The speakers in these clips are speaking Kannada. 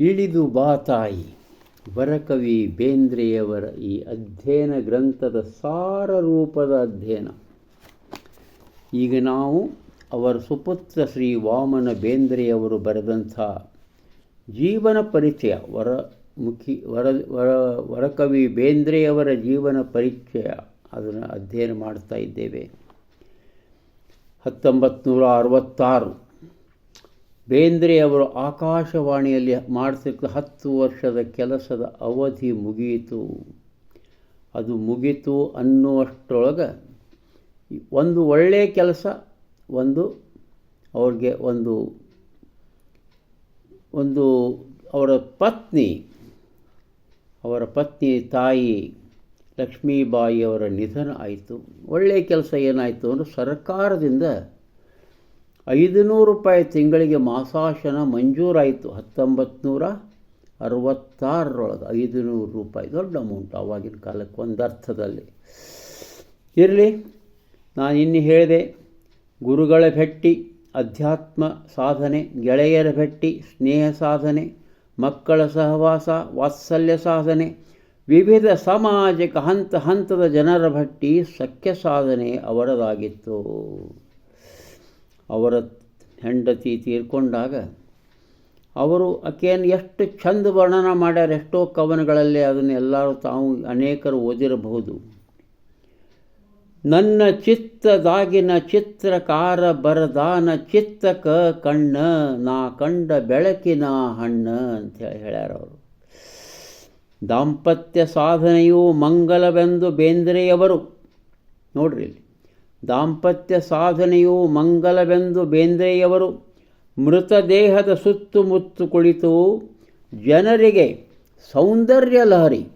ಇಳಿದು ಬಾ ತಾಯಿ. ವರಕವಿ ಬೇಂದ್ರೆಯವರ ಈ ಅಧ್ಯಯನ ಗ್ರಂಥದ ಸಾರ ರೂಪದ ಅಧ್ಯಯನ. ಈಗ ನಾವು ಅವರ ಸುಪುತ್ರ ಶ್ರೀ ವಾಮನ ಬೇಂದ್ರೆಯವರು ಬರೆದಂಥ ಜೀವನ ಪರಿಚಯ, ವರ ಮುಖಿ, ವರ ವರ ವರಕವಿ ಬೇಂದ್ರೆಯವರ ಜೀವನ ಪರಿಚಯ ಅದನ್ನು ಅಧ್ಯಯನ ಮಾಡ್ತಾ ಇದ್ದೇವೆ. ಹತ್ತೊಂಬತ್ತು ನೂರ ಅರವತ್ತಾರು ಬೇಂದ್ರೆಯವರು ಆಕಾಶವಾಣಿಯಲ್ಲಿ ಮಾಡಿಸಿದ ಹತ್ತು ವರ್ಷದ ಕೆಲಸದ ಅವಧಿ ಮುಗಿಯಿತು. ಅದು ಮುಗೀತು ಅನ್ನುವಷ್ಟರೊಳಗೆ ಒಂದು ಒಳ್ಳೆಯ ಕೆಲಸ, ಒಂದು ಅವ್ರಿಗೆ ಒಂದು ಒಂದು ಅವರ ಪತ್ನಿ ಅವರ ಪತ್ನಿ ತಾಯಿ ಲಕ್ಷ್ಮೀಬಾಯಿಯವರ ನಿಧನ ಆಯಿತು. ಒಳ್ಳೆಯ ಕೆಲಸ ಏನಾಯಿತು ಅಂದರೆ ಸರ್ಕಾರದಿಂದ ಐದು ನೂರು ರೂಪಾಯಿ ತಿಂಗಳಿಗೆ ಮಾಸಾಶನ ಮಂಜೂರಾಯಿತು. ಹತ್ತೊಂಬತ್ತು ನೂರ ಅರವತ್ತಾರರೊಳಗೆ ಐದು ನೂರು ರೂಪಾಯಿ ದೊಡ್ಡ ಅಮೌಂಟ್ ಆವಾಗಿನ ಕಾಲಕ್ಕೆ ಒಂದು ಅರ್ಥದಲ್ಲಿ. ಇರಲಿ, ನಾನು ಇನ್ನು ಹೇಳಿದೆ, ಗುರುಗಳ ಭೆಟ್ಟಿ ಅಧ್ಯಾತ್ಮ ಸಾಧನೆ, ಗೆಳೆಯರ ಭೆಟ್ಟಿ ಸ್ನೇಹ ಸಾಧನೆ, ಮಕ್ಕಳ ಸಹವಾಸ, ವಾತ್ಸಲ್ಯ ಸಾಧನೆ, ವಿವಿಧ ಸಾಮಾಜಿಕ ಹಂತ ಹಂತದ ಜನರ ಭಟ್ಟಿ ಸಖ್ಯ ಸಾಧನೆ ಅವರದಾಗಿತ್ತು. ಅವರ ಹೆಂಡತಿ ತೀರ್ಕೊಂಡಾಗ ಅವರು ಆಕೆಯನ್ನು ಎಷ್ಟು ಚಂದ ವರ್ಣನ ಮಾಡ್ಯಾರ, ಎಷ್ಟೋ ಕವನಗಳಲ್ಲಿ ಅದನ್ನು ಎಲ್ಲರೂ ತಾವು ಅನೇಕರು ಓದಿರಬಹುದು. ನನ್ನ ಚಿತ್ತದಾಗಿನ ಚಿತ್ರಕಾರ ಬರದಾನ ಚಿತ್ತಕ ಕಣ್ಣ, ನಾ ಕಂಡ ಬೆಳಕಿನ ಹಣ್ಣ, ಅಂತ ಹೇಳಿ ಹೇಳ್ಯಾರ ಅವರು. ದಾಂಪತ್ಯ ಸಾಧನೆಯು ಮಂಗಲವೆಂದು ಬೇಂದ್ರೆಯವರು. ನೋಡ್ರಿ ಇಲ್ಲಿ. ದಾಂಪತ್ಯ ಸಾಧನೆಯು ಮಂಗಲವೆಂದು ಬೇಂದ್ರೆಯವರು ಮೃತದೇಹದ ಸುತ್ತುಮುತ್ತು ಕುಳಿತು ಜನರಿಗೆ ಸೌಂದರ್ಯ ಲಹರಿ.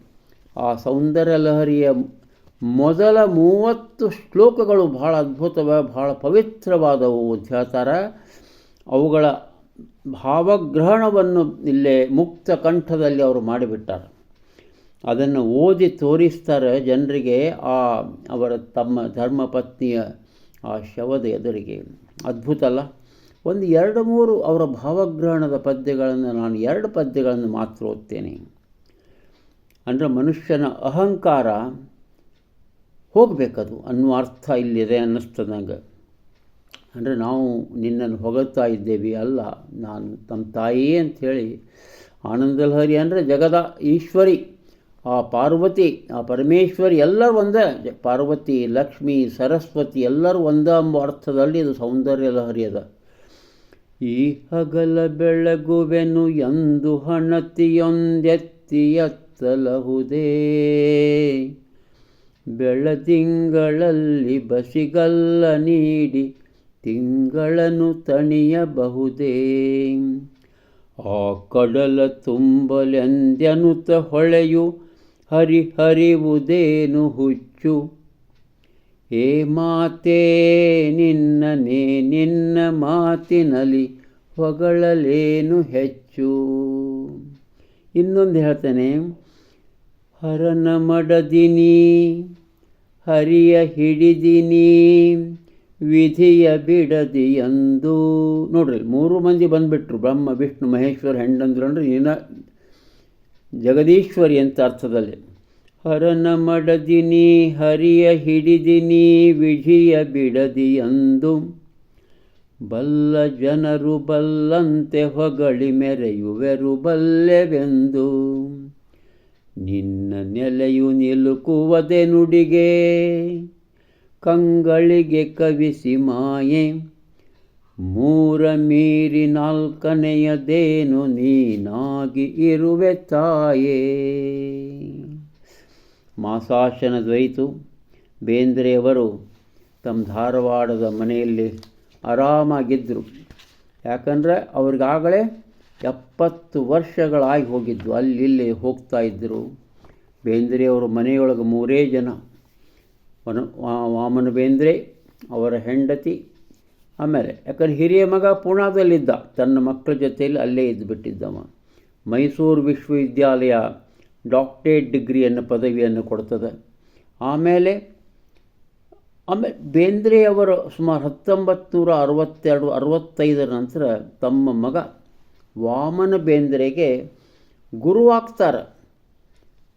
ಆ ಸೌಂದರ್ಯ ಲಹರಿಯ ಮೊದಲ ಮೂವತ್ತು ಶ್ಲೋಕಗಳು ಭಾಳ ಅದ್ಭುತವ ಭಾಳ ಪವಿತ್ರವಾದವು. ಅಂತ ಅವುಗಳ ಭಾವಗ್ರಹಣವನ್ನು ಇಲ್ಲೇ ಮುಕ್ತ ಕಂಠದಲ್ಲಿ ಅವರು ಮಾಡಿಬಿಟ್ಟಾರೆ. ಅದನ್ನು ಓದಿ ತೋರಿಸ್ತಾರೆ ಜನರಿಗೆ ಆ ಅವರ ತಮ್ಮ ಧರ್ಮಪತ್ನಿಯ ಆ ಶವದ ಎದುರಿಗೆ. ಅದ್ಭುತ ಅಲ್ಲ? ಒಂದು ಎರಡು ಮೂರು ಅವರ ಭಾವಗ್ರಹಣದ ಪದ್ಯಗಳನ್ನು ನಾನು ಎರಡು ಪದ್ಯಗಳನ್ನು ಮಾತ್ರ ಓದ್ತೇನೆ. ಅಂದರೆ ಮನುಷ್ಯನ ಅಹಂಕಾರ ಹೋಗಬೇಕದು ಅನ್ನುವ ಅರ್ಥ ಇಲ್ಲಿದೆ ಅನ್ನಿಸ್ತದೆ ನಂಗೆ. ಅಂದರೆ ನಾವು ನಿನ್ನನ್ನು ಹೊಗಳ್ತಾ ಇದ್ದೇವೆ ಅಲ್ಲ, ನಾನು ತಮ್ಮ ತಾಯಿ ಅಂಥೇಳಿ ಆನಂದಲಹರಿ ಅಂದರೆ ಜಗದ ಈಶ್ವರಿ. ಆ ಪಾರ್ವತಿ, ಆ ಪರಮೇಶ್ವರಿ ಎಲ್ಲರೂ ಒಂದೇ. ಪಾರ್ವತಿ, ಲಕ್ಷ್ಮಿ, ಸರಸ್ವತಿ ಎಲ್ಲರೂ ಒಂದೇ ಎಂಬ ಅರ್ಥದಲ್ಲಿ ಇದು ಸೌಂದರ್ಯ ಲಹರಿಯದ. ಈ ಹಗಲ ಬೆಳಗುವೆನು ಎಂದು ಹಣತಿಯೊಂದೆತ್ತಿಯತ್ತಲಹುದೇ. ಬೆಳದಿಂಗಳಲ್ಲಿ ಬಸಿಗಲ್ಲ ನೀಡಿ ತಿಂಗಳನ್ನು ತಣಿಯಬಹುದೇ. ಆ ಕಡಲ ತುಂಬಲೆಂದೆನುತ ಹೊಳೆಯು ಹರಿಹರಿವುದೇನು ಹುಚ್ಚು? ಏ ಮಾತೇ ನಿನ್ನನೇ ನಿನ್ನ ಮಾತಿನಲ್ಲಿ ಹೊಗಳಲೇನು ಹೆಚ್ಚು? ಇನ್ನೊಂದು ಹೇಳ್ತೇನೆ, ಹರನ ಮಡದಿನಿ, ಹರಿಯ ಹಿಡಿದಿನಿ, ವಿಧಿಯ ಬಿಡದಿ ಎಂದು ನೋಡ್ರಿ, ಮೂರು ಮಂದಿ ಬಂದುಬಿಟ್ರು, ಬ್ರಹ್ಮ, ವಿಷ್ಣು, ಮಹೇಶ್ವರ, ಹೆಂಡಂದ್ರು ಅಂದ್ರೆ ನೀನ ಜಗದೀಶ್ವರಿ ಅಂತ ಅರ್ಥದಲ್ಲಿ. ಹರನ ಮಡದಿನಿ ಹರಿಯ ಹಿಡಿದಿನಿ ಬಿಡದಿ ಎಂದು ಬಲ್ಲ ಜನರು ಬಲ್ಲಂತೆ ಹೊಗಳಿ ಮೆರೆಯುವೆರು ಬಲ್ಲೆವೆಂದು. ನಿನ್ನ ನೆಲೆಯು ನಿಲುಕುವದೆ ನುಡಿಗೆ, ಕಂಗಳಿಗೆ ಕವಿಸಿ ಮಾಯೆ. ಮೂರ ಮೀರಿ ನಾಲ್ಕನೆಯದೇನು ನೀನಾಗಿ ಇರುವೆ ತಾಯೇ. ಮಾಸಾಶನ ದ್ವೈತು, ಬೇಂದ್ರೆಯವರು ತಮ್ಮ ಧಾರವಾಡದ ಮನೆಯಲ್ಲಿ ಆರಾಮಾಗಿದ್ದರು ಯಾಕಂದರೆ ಅವ್ರಿಗಾಗಲೇ ಎಪ್ಪತ್ತು ವರ್ಷಗಳಾಗಿ ಹೋಗಿದ್ದು, ಅಲ್ಲಿ ಇಲ್ಲಿ ಹೋಗ್ತಾ ಇದ್ದರು ಬೇಂದ್ರೆಯವರು ಮನೆಯೊಳಗೆ ಮೂರೇ ಜನ. ವನ ವಾಮನ ಬೇಂದ್ರೆ, ಅವರ ಹೆಂಡತಿ ಆಮೇಲೆ, ಯಾಕಂದ್ರೆ ಹಿರಿಯ ಮಗ ಪೂನಾದಲ್ಲಿದ್ದ ತನ್ನ ಮಕ್ಕಳ ಜೊತೆಯಲ್ಲಿ ಅಲ್ಲೇ ಇದ್ದುಬಿಟ್ಟಿದ್ದವ ಮೈಸೂರು ವಿಶ್ವವಿದ್ಯಾಲಯ ಡಾಕ್ಟರೇಟ್ ಡಿಗ್ರಿಯನ್ನು, ಪದವಿಯನ್ನು ಕೊಡ್ತದೆ. ಆಮೇಲೆ ಆಮೇಲೆ ಬೇಂದ್ರೆಯವರು ಸುಮಾರು ಹತ್ತೊಂಬತ್ತು ನೂರ ಅರವತ್ತೆರಡು, ಅರವತ್ತೈದರ ನಂತರ ತಮ್ಮ ಮಗ ವಾಮನ ಬೇಂದ್ರೆಗೆ ಗುರುವಾಗ್ತಾರೆ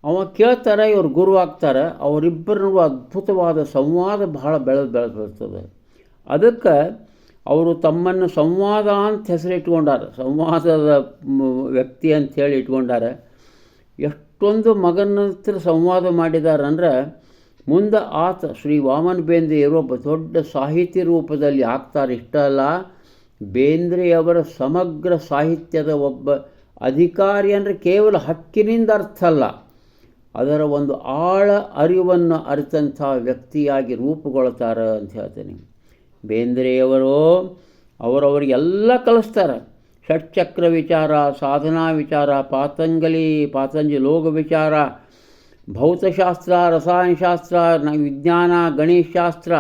ಅವ ಕೇಳ್ತಾರೆ, ಇವ್ರು ಗುರುವಾಗ್ತಾರೆ ಅವರಿಬ್ಬರಿಗೂ ಅದ್ಭುತವಾದ ಸಂವಾದ ಬಹಳ ಬೆಳೆದು ಬೆಳೆದು ಬರ್ತದೆ ಅದಕ್ಕೆ ಅವರು ತಮ್ಮನ್ನು ಸಂವಾದ ಅಂತ ಹೆಸರಿಟ್ಕೊಂಡಾರ ಸಂವಾದದ ವ್ಯಕ್ತಿ ಅಂಥೇಳಿ ಇಟ್ಕೊಂಡಾರ. ಎಷ್ಟೊಂದು ಮಗನ ಹತ್ರ ಸಂವಾದ ಮಾಡಿದಾರಂದ್ರೆ ಮುಂದೆ ಆತ ಶ್ರೀ ವಾಮನ ಬೇಂದ್ರೆಯವರು ಒಬ್ಬ ದೊಡ್ಡ ಸಾಹಿತ್ಯ ರೂಪದಲ್ಲಿ ಆಗ್ತಾರೆ. ಇಷ್ಟಲ್ಲ ಬೇಂದ್ರೆಯವರ ಸಮಗ್ರ ಸಾಹಿತ್ಯದ ಒಬ್ಬ ಅಧಿಕಾರಿ ಅಂದರೆ ಕೇವಲ ಹಕ್ಕಿನಿಂದ ಅರ್ಥ ಅಲ್ಲ. ಅದರ ಒಂದು ಆಳ ಅರಿವನ್ನು ಅರಿತಂಥ ವ್ಯಕ್ತಿಯಾಗಿ ರೂಪುಗೊಳ್ತಾರೆ ಅಂತ ಹೇಳ್ತೇನೆ ಬೇಂದ್ರೆಯವರು ಅವರವರಿಗೆಲ್ಲ ಕಲಿಸ್ತಾರೆ. ಷಟ್ಚಕ್ರ ವಿಚಾರ, ಸಾಧನಾ ವಿಚಾರ, ಪಾತಂಜಲಿ ಪಾತಂಜಲಿ ಲೋಕ ವಿಚಾರ, ಭೌತಶಾಸ್ತ್ರ, ರಸಾಯನಶಾಸ್ತ್ರ, ವಿಜ್ಞಾನ ಗಣೇಶಾಸ್ತ್ರ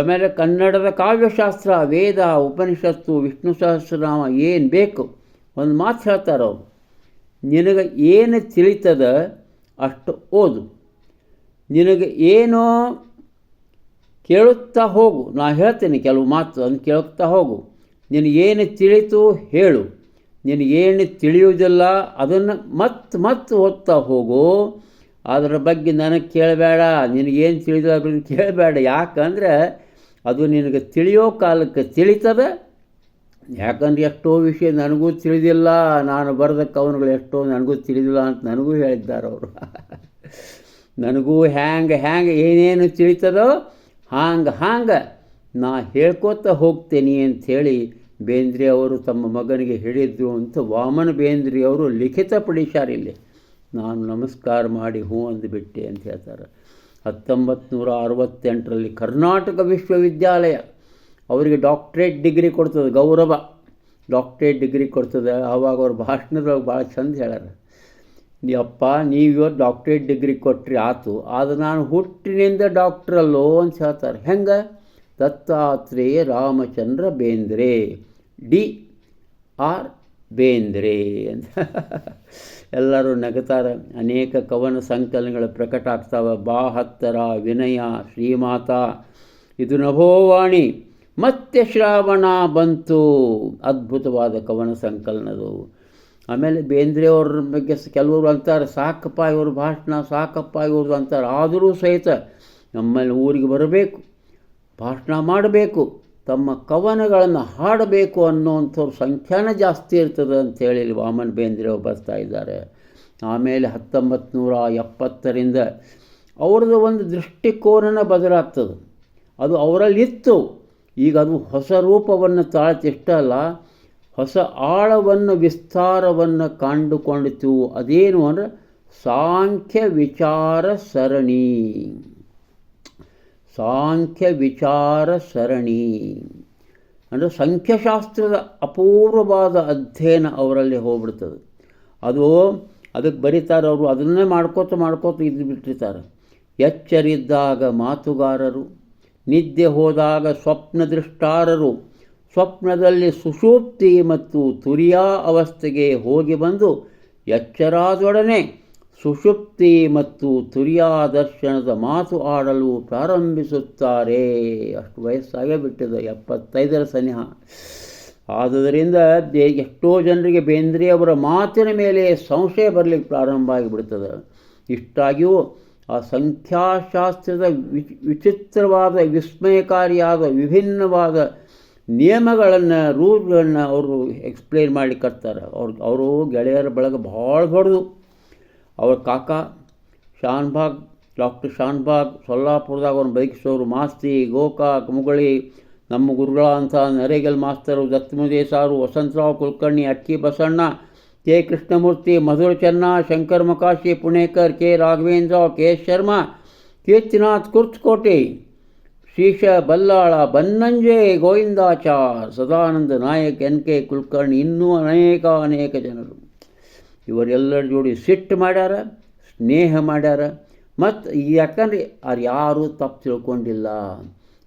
ಆಮೇಲೆ ಕನ್ನಡದ ಕಾವ್ಯಶಾಸ್ತ್ರ, ವೇದ, ಉಪನಿಷತ್ತು, ವಿಷ್ಣು ಸಹಸ್ರನಾಮ ಏನು ಬೇಕು ಒಂದು ಮಾತು ಹೇಳ್ತಾರೆ ಅವರು. ನಿನಗೆ ಏನು ತಿಳಿತದ ಅಷ್ಟು ಓದು. ನಿನಗೆ ಏನೋ ಕೇಳುತ್ತಾ ಹೋಗು. ನಾ ಹೇಳ್ತೇನೆ ಕೆಲವು ಮಾತು ಅದನ್ನು ಕೇಳುತ್ತಾ ಹೋಗು. ನಿನಗೇನು ತಿಳಿತು ಹೇಳು. ನಿನಗೇನು ತಿಳಿಯುವುದಿಲ್ಲ ಅದನ್ನು ಮತ್ತೆ ಮತ್ತೆ ಓದ್ತಾ ಹೋಗು. ಅದರ ಬಗ್ಗೆ ನನಗೆ ಕೇಳಬೇಡ. ನಿನಗೇನು ತಿಳಿದ ಕೇಳಬೇಡ. ಯಾಕಂದರೆ ಅದು ನಿನಗೆ ತಿಳಿಯೋ ಕಾಲಕ್ಕೆ ತಿಳಿತದೆ. ಯಾಕಂದ್ರೆ ಎಷ್ಟೋ ವಿಷಯ ನನಗೂ ತಿಳಿದಿಲ್ಲ. ನಾನು ಬರೆದ ಕವನಗಳು ಎಷ್ಟೋ ನನಗೂ ತಿಳಿದಿಲ್ಲ ಅಂತ ನನಗೂ ಹೇಳಿದ್ದಾರೆ ಅವರು. ನನಗೂ ಹ್ಯಾಂಗೆ ಹ್ಯಾಂಗೆ ಏನೇನು ತಿಳಿತದೋ ಹಾಂಗೆ ಹಾಂಗೆ ನಾ ಹೇಳ್ಕೋತ ಹೋಗ್ತೇನೆ ಅಂಥೇಳಿ ಬೇಂದ್ರೆ ಅವರು ತಮ್ಮ ಮಗನಿಗೆ ಹೇಳಿದರು ಅಂತ ವಾಮನ ಬೇಂದ್ರೆ ಅವರು ಲಿಖಿತ ಇಲ್ಲಿ. ನಾನು ನಮಸ್ಕಾರ ಮಾಡಿ ಹ್ಞೂ ಅಂದುಬಿಟ್ಟೆ ಅಂತ ಹೇಳ್ತಾರೆ. ಹತ್ತೊಂಬತ್ತು ನೂರ ಅರವತ್ತೆಂಟರಲ್ಲಿ ಕರ್ನಾಟಕ ವಿಶ್ವವಿದ್ಯಾಲಯ. ಅವರಿಗೆ ಡಾಕ್ಟ್ರೇಟ್ ಡಿಗ್ರಿ ಕೊಡ್ತದೆ, ಗೌರವ. ಡಾಕ್ಟ್ರೇಟ್ ಡಿಗ್ರಿ ಕೊಡ್ತದೆ, ಆವಾಗ ಅವ್ರ ಭಾಷಣದೊಳಗೆ ಭಾಳ ಚಂದ ಹೇಳ್ಯಾರ. ಅಪ್ಪ ನೀವು ಇವತ್ತು ಡಾಕ್ಟ್ರೇಟ್ ಡಿಗ್ರಿ ಕೊಟ್ರಿ, ಆತು. ಆದ್ರೆ ನಾನು ಹುಟ್ಟಿನಿಂದ ಡಾಕ್ಟ್ರಲ್ಲೋ ಅಂತ ಹೇಳ್ತಾರೆ. ಹೆಂಗೆ? ದತ್ತಾತ್ರೇಯ ರಾಮಚಂದ್ರ ಬೇಂದ್ರೆ. ಡಿ. ಆರ್. ಬೇಂದ್ರೆ ಅಂತ. ಎಲ್ಲರೂ ನಗತಾರೆ. ಅನೇಕ ಕವನ ಸಂಕಲನಗಳು ಪ್ರಕಟ ಆಗ್ತಾವೆ ಬಾ ಹತ್ತರ ವಿನಯ ಶ್ರೀಮಾತ. ಇದು ನಭೋವಾಣಿ. ಮತ್ತೆ ಶ್ರಾವಣ ಬಂತು. ಅದ್ಭುತವಾದ ಕವನ ಸಂಕಲನದು. ಆಮೇಲೆ ಬೇಂದ್ರೆಯವ್ರ ಬಗ್ಗೆ ಕೆಲವರು ಅಂತಾರೆ, ಸಾಕಪ್ಪ ಇವ್ರ ಭಾಷಣ, ಸಾಕಪ್ಪ ಇವ್ರದ್ದು ಅಂತಾರೆ. ಆದರೂ ಸಹಿತ ನಮ್ಮಲ್ಲಿ ಊರಿಗೆ ಬರಬೇಕು, ಭಾಷಣ ಮಾಡಬೇಕು, ತಮ್ಮ ಕವನಗಳನ್ನು ಹಾಡಬೇಕು ಅನ್ನೋವಂಥವ್ರ ಸಂಖ್ಯಾನ ಜಾಸ್ತಿ ಇರ್ತದೆ ಅಂಥೇಳಿ ವಾಮನ್ ಬೇಂದ್ರೆಯವ್ರು ಬರ್ತಾ ಇದ್ದಾರೆ. ಆಮೇಲೆ ಹತ್ತೊಂಬತ್ತು ನೂರ ಎಪ್ಪತ್ತರಿಂದ ಅವ್ರದ್ದು ಒಂದು ದೃಷ್ಟಿಕೋನ ಬದಲಾಗ್ತದೆ. ಅದು ಅವರಲ್ಲಿತ್ತು. ಈಗ ಅದು ಹೊಸ ರೂಪವನ್ನು ತಾಳ್ತಿಷ್ಟಲ್ಲ ಹೊಸ ಆಳವನ್ನು, ವಿಸ್ತಾರವನ್ನು ಕಂಡುಕೊಂಡಿತು ಅದೇನು ಅಂದರೆ ಸಾಂಖ್ಯ ವಿಚಾರ ಸರಣಿ. ಸಾಂಖ್ಯ ವಿಚಾರ ಸರಣಿ. ಅಂದರೆ ಸಂಖ್ಯಾಶಾಸ್ತ್ರದ ಅಪೂರ್ವವಾದ ಅಧ್ಯಯನ ಅವರಲ್ಲಿ ಹೋಗ್ಬಿಡ್ತದೆ. ಅದು ಅದಕ್ಕೆ ಬರೀತಾರೆ ಅವರು, ಅದನ್ನೇ ಮಾಡ್ಕೋತ ಮಾಡ್ಕೋತ ಇದ್ದು ಬಿಟ್ಟಿರ್ತಾರೆ. ಎಚ್ಚರಿದ್ದಾಗ ಮಾತುಗಾರರು, ನಿದ್ದೆ ಹೋದಾಗ ಸ್ವಪ್ನ ದೃಷ್ಟಾರರು ಸ್ವಪ್ನದಲ್ಲಿ ಸುಷೂಪ್ತಿ ಮತ್ತು ತುರಿಯಾ ಅವಸ್ಥೆಗೆ ಹೋಗಿ ಬಂದು ಎಚ್ಚರಾದೊಡನೆ ಸುಷುಪ್ತಿ ಮತ್ತು ತುರಿಯಾ ದರ್ಶನದ ಮಾತು ಆಡಲು ಪ್ರಾರಂಭಿಸುತ್ತಾರೆ. ಅಷ್ಟು ವಯಸ್ಸಾಗೇ ಬಿಟ್ಟಿದೆ, ಎಪ್ಪತ್ತೈದರ ಸನಿಹ. ಆದುದರಿಂದ ಎಷ್ಟೋ ಜನರಿಗೆ ಬೇಂದ್ರೆಯವರ ಮಾತಿನ ಮೇಲೆ ಸಂಶಯ ಬರಲಿಕ್ಕೆ ಪ್ರಾರಂಭ ಆಗಿಬಿಡ್ತದೆ. ಇಷ್ಟಾಗಿಯೂ ಆ ಸಂಖ್ಯಾಶಾಸ್ತ್ರದ ವಿಚಿತ್ರವಾದ ವಿಸ್ಮಯಕಾರಿಯಾದ ವಿಭಿನ್ನವಾದ ನಿಯಮಗಳನ್ನು, ರೂಲ್ಗಳನ್ನು ಅವರು ಎಕ್ಸ್ಪ್ಲೇನ್ ಮಾಡಿ ಕರ್ತಾರೆ ಅವ್ರು, ಅವರು ಗೆಳೆಯರ ಬಳಗ ಭಾಳ ದೊಡ್ಡದು. ಅವ್ರ ಕಾಕ ಶಾನ್ಭಾಗ್ ಡಾಕ್ಟರ್ ಶಾನ್ಭಾಗ್ ಸೊಲ್ಲಾಪುರದಾಗ ಅವ್ರನ್ನ ಬೈಕಿಸೋರು ಮಾಸ್ತಿ, ಗೋಕಾಕ್, ಮುಗಳಿ, ನಮ್ಮ ಗುರುಗಳ ಅಂತ ನರೇಗಲ್ ಮಾಸ್ತರು ದತ್ತಮುದೇ ಸಾರು ವಸಂತರಾವ್ ಕುಲಕರ್ಣಿ, ಅಕ್ಕಿ Basanna, K Krishnamurthy, Madhura Chenna, Shankar Mokashi, Punekar, K Raghavendra, K Sharma, Keertinath, Kurtakoti. Shreesha Ballala Bannanje Govindachar, Sadananda Naik, N K Kulkarni, ಇನ್ನೂ ಅನೇಕ ಅನೇಕ ಜನರು. ಇವರೆಲ್ಲರ ಜೋಡಿ ಸಿಟ್ಟು ಮಾಡ್ಯಾರ, ಸ್ನೇಹ ಮಾಡ್ಯಾರ. ಮತ್ತು ಯಾಕಂದ್ರೆ ಅವ್ರು ಯಾರೂ ತಪ್ಪು ತಿಳ್ಕೊಂಡಿಲ್ಲ.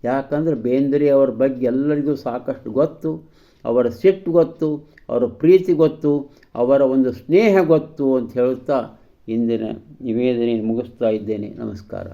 ಯಾಕಂದ್ರೆ ಬೇಂದ್ರೆ ಅವ್ರ ಬಗ್ಗೆ ಎಲ್ಲರಿಗೂ ಸಾಕಷ್ಟು ಗೊತ್ತು. ಅವರ ಸಿಟ್ಟು ಗೊತ್ತು, ಅವರ ಪ್ರೀತಿ ಗೊತ್ತು, ಅವರ ಒಂದು ಸ್ನೇಹ ಗೊತ್ತು ಅಂತ ಹೇಳುತ್ತಾ ಇಂದಿನ ನಿವೇದನೆ ಮುಗಿಸ್ತಾ ಇದ್ದೇನೆ. ನಮಸ್ಕಾರ.